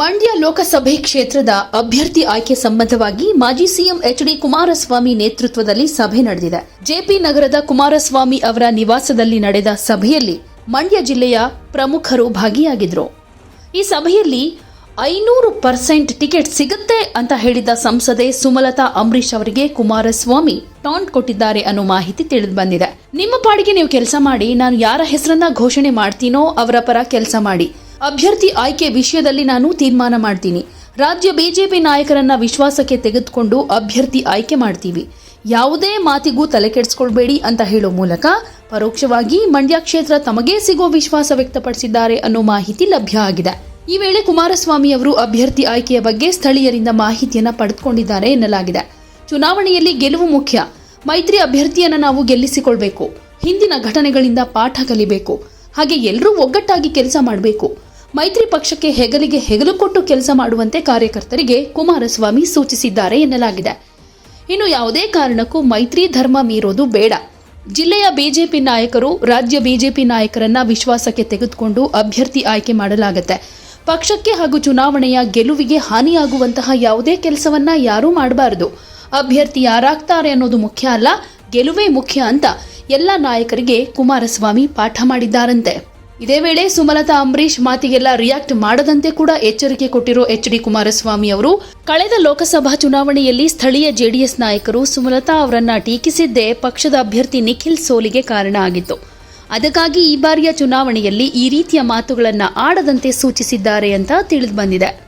ಮಂಡ್ಯ ಲೋಕಸಭೆ ಕ್ಷೇತ್ರದ ಅಭ್ಯರ್ಥಿ ಆಯ್ಕೆ ಸಂಬಂಧವಾಗಿ ಮಾಜಿ ಸಿಎಂ ಎಚ್ ಡಿ ಕುಮಾರಸ್ವಾಮಿ ನೇತೃತ್ವದಲ್ಲಿ ಸಭೆ ನಡೆದಿದೆ. ಜೆಪಿ ನಗರದ ಕುಮಾರಸ್ವಾಮಿ ಅವರ ನಿವಾಸದಲ್ಲಿ ನಡೆದ ಸಭೆಯಲ್ಲಿ ಮಂಡ್ಯ ಜಿಲ್ಲೆಯ ಪ್ರಮುಖರು ಭಾಗಿಯಾಗಿದ್ದರು ಈ ಸಭೆಯಲ್ಲಿ ಐನೂರು ಪರ್ಸೆಂಟ್ ಟಿಕೆಟ್ ಸಿಗುತ್ತೆ ಅಂತ ಹೇಳಿದ್ದ ಸಂಸದೆ ಸುಮಲತಾ ಅಂಬರೀಶ್ ಅವರಿಗೆ ಕುಮಾರಸ್ವಾಮಿ ಟಾಂಟ್ ಕೊಟ್ಟಿದ್ದಾರೆ ಅನ್ನೋ ಮಾಹಿತಿ ತಿಳಿದು ಬಂದಿದೆ. ನಿಮ್ಮ ಪಾಡಿಗೆ ನೀವು ಕೆಲಸ ಮಾಡಿ, ನಾನು ಯಾರ ಹೆಸರನ್ನ ಘೋಷಣೆ ಮಾಡ್ತೀನೋ ಅವರ ಪರ ಕೆಲಸ ಮಾಡಿ. ಅಭ್ಯರ್ಥಿ ಆಯ್ಕೆ ವಿಷಯದಲ್ಲಿ ನಾನು ತೀರ್ಮಾನ ಮಾಡ್ತೀನಿ. ರಾಜ್ಯ ಬಿಜೆಪಿ ನಾಯಕರನ್ನ ವಿಶ್ವಾಸಕ್ಕೆ ತೆಗೆದುಕೊಂಡು ಅಭ್ಯರ್ಥಿ ಆಯ್ಕೆ ಮಾಡ್ತೀವಿ. ಯಾವುದೇ ಮಾತಿಗೂ ತಲೆ ಕೆಡಿಸ್ಕೊಳ್ಬೇಡಿ ಅಂತ ಹೇಳೋ ಮೂಲಕ ಪರೋಕ್ಷವಾಗಿ ಮಂಡ್ಯ ಕ್ಷೇತ್ರ ತಮಗೇ ಸಿಗೋ ವಿಶ್ವಾಸ ವ್ಯಕ್ತಪಡಿಸಿದ್ದಾರೆ ಅನ್ನೋ ಮಾಹಿತಿ ಲಭ್ಯ ಆಗಿದೆ. ಈ ವೇಳೆ ಕುಮಾರಸ್ವಾಮಿ ಅವರು ಅಭ್ಯರ್ಥಿ ಆಯ್ಕೆಯ ಬಗ್ಗೆ ಸ್ಥಳೀಯರಿಂದ ಮಾಹಿತಿಯನ್ನು ಪಡೆದುಕೊಂಡಿದ್ದಾರೆ ಎನ್ನಲಾಗಿದೆ. ಚುನಾವಣೆಯಲ್ಲಿ ಗೆಲುವು ಮುಖ್ಯ. ಮೈತ್ರಿ ಅಭ್ಯರ್ಥಿಯನ್ನ ನಾವು ಗೆಲ್ಲಿಸಿಕೊಳ್ಬೇಕು. ಹಿಂದಿನ ಘಟನೆಗಳಿಂದ ಪಾಠ ಕಲಿಬೇಕು. ಹಾಗೆ ಎಲ್ಲರೂ ಒಗ್ಗಟ್ಟಾಗಿ ಕೆಲಸ ಮಾಡಬೇಕು. ಮೈತ್ರಿ ಪಕ್ಷಕ್ಕೆ ಹೆಗಲಿಗೆ ಹೆಗಲು ಕೊಟ್ಟು ಕೆಲಸ ಮಾಡುವಂತೆ ಕಾರ್ಯಕರ್ತರಿಗೆ ಕುಮಾರಸ್ವಾಮಿ ಸೂಚಿಸಿದ್ದಾರೆ ಎನ್ನಲಾಗಿದೆ. ಇನ್ನು ಯಾವುದೇ ಕಾರಣಕ್ಕೂ ಮೈತ್ರಿ ಧರ್ಮ ಮೀರೋದು ಬೇಡ. ಜಿಲ್ಲೆಯ ಬಿಜೆಪಿ ನಾಯಕರು ರಾಜ್ಯ ಬಿಜೆಪಿ ನಾಯಕರನ್ನ ವಿಶ್ವಾಸಕ್ಕೆ ತೆಗೆದುಕೊಂಡು ಅಭ್ಯರ್ಥಿ ಆಯ್ಕೆ ಮಾಡಲಾಗುತ್ತೆ. ಪಕ್ಷಕ್ಕೆ ಹಾಗೂ ಚುನಾವಣೆಯ ಗೆಲುವಿಗೆ ಹಾನಿಯಾಗುವಂತಹ ಯಾವುದೇ ಕೆಲಸವನ್ನ ಯಾರೂ ಮಾಡಬಾರದು. ಅಭ್ಯರ್ಥಿ ಯಾರಾಗ್ತಾರೆ ಅನ್ನೋದು ಮುಖ್ಯ ಅಲ್ಲ, ಗೆಲುವೇ ಮುಖ್ಯ ಅಂತ ಎಲ್ಲ ನಾಯಕರಿಗೆ ಕುಮಾರಸ್ವಾಮಿ ಪಾಠ ಮಾಡಿದ್ದಾರಂತೆ. ಇದೇ ವೇಳೆ ಸುಮಲತಾ ಅಂಬರೀಶ್ ಮಾತಿಗೆಲ್ಲ ರಿಯಾಕ್ಟ್ ಮಾಡದಂತೆ ಕೂಡ ಎಚ್ಚರಿಕೆ ಕೊಟ್ಟಿರೋ ಎಚ್ ಡಿ ಕುಮಾರಸ್ವಾಮಿ ಅವರು, ಕಳೆದ ಲೋಕಸಭಾ ಚುನಾವಣೆಯಲ್ಲಿ ಸ್ಥಳೀಯ ಜೆಡಿಎಸ್ ನಾಯಕರು ಸುಮಲತಾ ಅವರನ್ನ ಟೀಕಿಸಿದ್ದೇ ಪಕ್ಷದ ಅಭ್ಯರ್ಥಿ ನಿಖಿಲ್ ಸೋಲಿಗೆ ಕಾರಣ ಆಗಿತ್ತು. ಅದಕ್ಕಾಗಿ ಈ ಬಾರಿಯ ಚುನಾವಣೆಯಲ್ಲಿ ಈ ರೀತಿಯ ಮಾತುಗಳನ್ನು ಆಡದಂತೆ ಸೂಚಿಸಿದ್ದಾರೆ ಅಂತ ತಿಳಿದು ಬಂದಿದೆ.